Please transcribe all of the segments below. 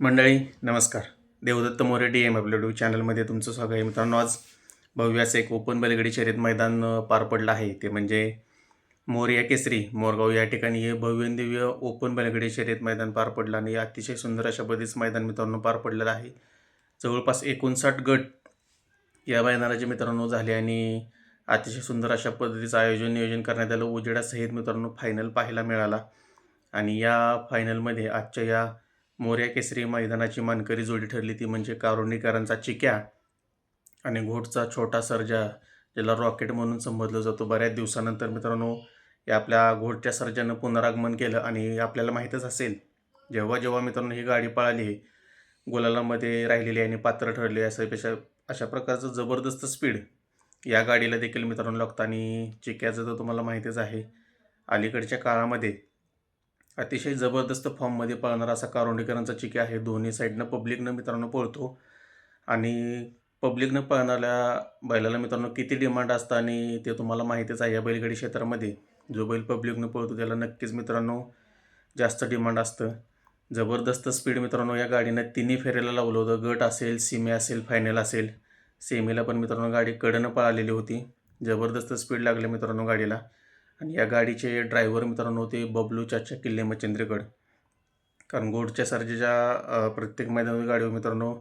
मंडळी नमस्कार. Devdatta More D M आपल्या चॅनलमध्ये तुमचं स्वागत आहे. मित्रांनो आज भव्यास एक ओपन बैलगाडी शर्यत मैदान पार पडलं आहे. ते म्हणजे मोरिया केसरी मोरगाव या ठिकाणी हे भव्यदिव्य ओपन बैलगाडी शर्यत मैदान पार पडलं आणि अतिशय सुंदर अशा पद्धतीचं मैदान मित्रांनो पार पडलेलं आहे. जवळपास एकोणसाठ गट या मैदानाचे मित्रांनो झाले आणि अतिशय सुंदर अशा पद्धतीचं आयोजन नियोजन करण्यात आलं. उजेडासहित मित्रांनो फायनल पाहायला मिळाला. आणि या फायनलमध्ये आजच्या या मोर्या केसरी मैदानाची मानकरी जोडी ठरली ती म्हणजे कारुणीकरांचा चिक्या आणि घोटचा छोटा सर्जा ज्याला रॉकेट म्हणून संबोधलं जातो. बऱ्याच दिवसानंतर मित्रांनो या आपल्या घोटच्या सर्जानं पुनरागमन केलं आणि आपल्याला माहीतच असेल जेव्हा जेव्हा मित्रांनो ही गाडी पळाली गुलालामध्ये राहिलेली आणि पात्र ठरली असं पेक्षा अशा प्रकारचं जबरदस्त स्पीड या गाडीला देखील मित्रांनो लागतं. आणि चिक्याचं तर तुम्हाला माहितीच आहे अलीकडच्या काळामध्ये अतिशय जबरदस्त फॉर्ममध्ये पळणारा असा कारोंडेकरांचा चिके आहे. दोन्ही साईडनं पब्लिकनं मित्रांनो पळतो. आणि पब्लिकनं पळणाऱ्या बैलाला मित्रांनो किती डिमांड असतं आणि ते तुम्हाला माहितीच आहे या बैलगाडी क्षेत्रामध्ये. जो बैल पब्लिकनं पळतो त्याला नक्कीच मित्रांनो जास्त डिमांड असतं. जबरदस्त स्पीड मित्रांनो या गाडीनं तिन्ही फेऱ्याला लावलं होतं. गट असेल सीमे असेल फायनल असेल. सेमीला पण मित्रांनो गाडी कडनं पळालेली होती. जबरदस्त स्पीड लागली मित्रांनो गाडीला. आणि या गाडीचे ड्रायव्हर मित्रांनो ते बबलू चाचा किल्ले मच्छिंद्रगड कारण गोडच्या सर्जेच्या प्रत्येक मैदानावर गाडीवर मित्रांनो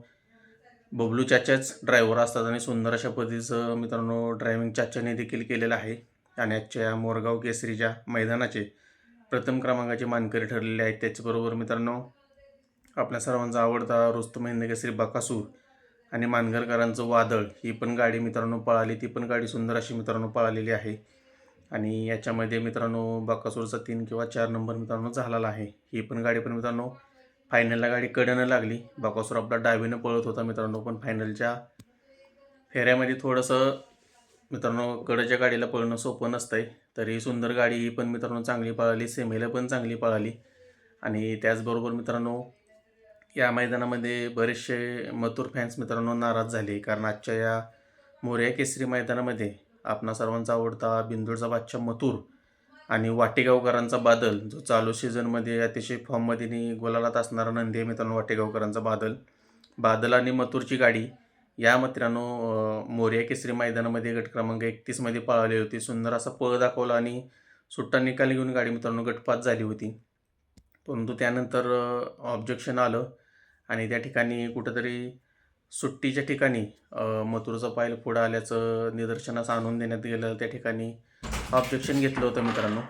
बबलू चाचाच ड्रायव्हर असतात आणि सुंदर अशा पद्धतीचं मित्रांनो ड्रायव्हिंग चाच्याने देखील केलेलं आहे. आणि आजच्या या मोरगाव केसरीच्या मैदानाचे प्रथम क्रमांकाचे मानकरी ठरलेले आहेत. त्याचबरोबर मित्रांनो आपल्या सर्वांचा आवडता रुस्तम हिंद केसरी बकासूर आणि मानगरकरांचं वादळ ही पण गाडी मित्रांनो पळाली ती पण गाडी सुंदर अशी मित्रांनो पळालेली आहे. आणि याच्यामध्ये मित्रांनो बकासूरचा तीन किंवा चार नंबर मित्रांनो झालेला आहे. ही पण गाडी पण मित्रांनो फायनलला गाडी कडनं लागली. बकासूर आपला डावीनं पळत होता मित्रांनो पण फायनलच्या फेऱ्यामध्ये थोडंसं मित्रांनो कडच्या गाडीला पळणं सोपं नसतंय. तरी सुंदर गाडी ही पण मित्रांनो चांगली पळाली सेमीला पण चांगली पळाली. आणि त्याचबरोबर मित्रांनो या मैदानामध्ये बरेचसे मथुर फॅन्स मित्रांनो नाराज झाले. कारण आजच्या या मोर्या केसरी मैदानामध्ये आपणा सर्वांचा आवडता बिंदूरचा बादशाह मथुर आणि वाटेगावकरांचा बादल जो चालू सीझनमध्ये अतिशय फॉर्ममध्ये गोलालात असणारा नंदी आहे मित्रांनो वाटेगावकरांचा बादल. बादल आणि मथुरची गाडी या मित्रांनो मोर्या केसरी मैदानामध्ये गट क्रमांक एकतीसमध्ये पळाली होती. सुंदर असा पळ दाखवला आणि सुट्टा निकाल घेऊन गाडी मित्रांनो गटपात झाली होती. परंतु त्यानंतर ऑब्जेक्शन आलं आणि त्या ठिकाणी कुठंतरी सुट्टीच्या ठिकाणी मथुरचा पायल पुढं आल्याचं निदर्शनास आणून देण्यात गेलं त्या ठिकाणी ऑब्जेक्शन घेतलं होतं मित्रांनो.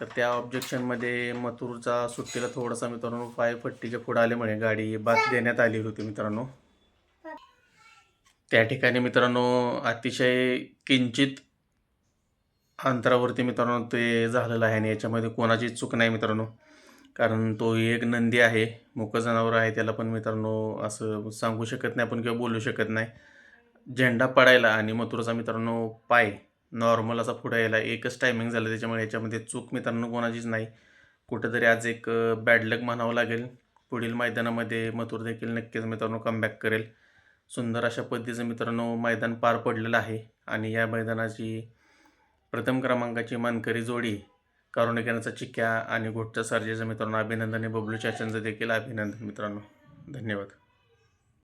तर त्या ऑब्जेक्शनमध्ये मथुरचा सुट्टीला थोडासा मित्रांनो पाय पट्टीच्या पुढं आल्यामुळे गाडी बाद देण्यात आली होती मित्रांनो. त्या ठिकाणी मित्रांनो अतिशय किंचित अंतरावरती मित्रांनो ते झालेलं आहे आणि याच्यामध्ये कोणाचीच चूक नाही मित्रांनो. कारण तो एक नंदी आहे मुकं जनावर आहे त्याला पण मित्रांनो असं सांगू शकत नाही आपण किंवा बोलू शकत नाही. झेंडा पडायला आणि मथुराचा मित्रांनो पाय नॉर्मल असा पुढे यायला एकच टायमिंग झालं त्याच्यामुळे याच्यामध्ये चूक मित्रांनो कोणाचीच नाही. कुठंतरी आज एक बॅड लक म्हणावं लागेल. पुढील मैदानामध्ये मथुर देखील नक्कीच मित्रांनो कमबॅक करेल. सुंदर अशा पद्धतीचं मित्रांनो मैदान पार पडलेलं आहे. आणि या मैदानाची प्रथम क्रमांकाची मानकरी जोडी कारुणिकांचा चिक्क्या आणि घोटच्या सर्जेचं मित्रांनो अभिनंदन. आणि बबलू चाचांचं देखील अभिनंदन मित्रांनो. धन्यवाद.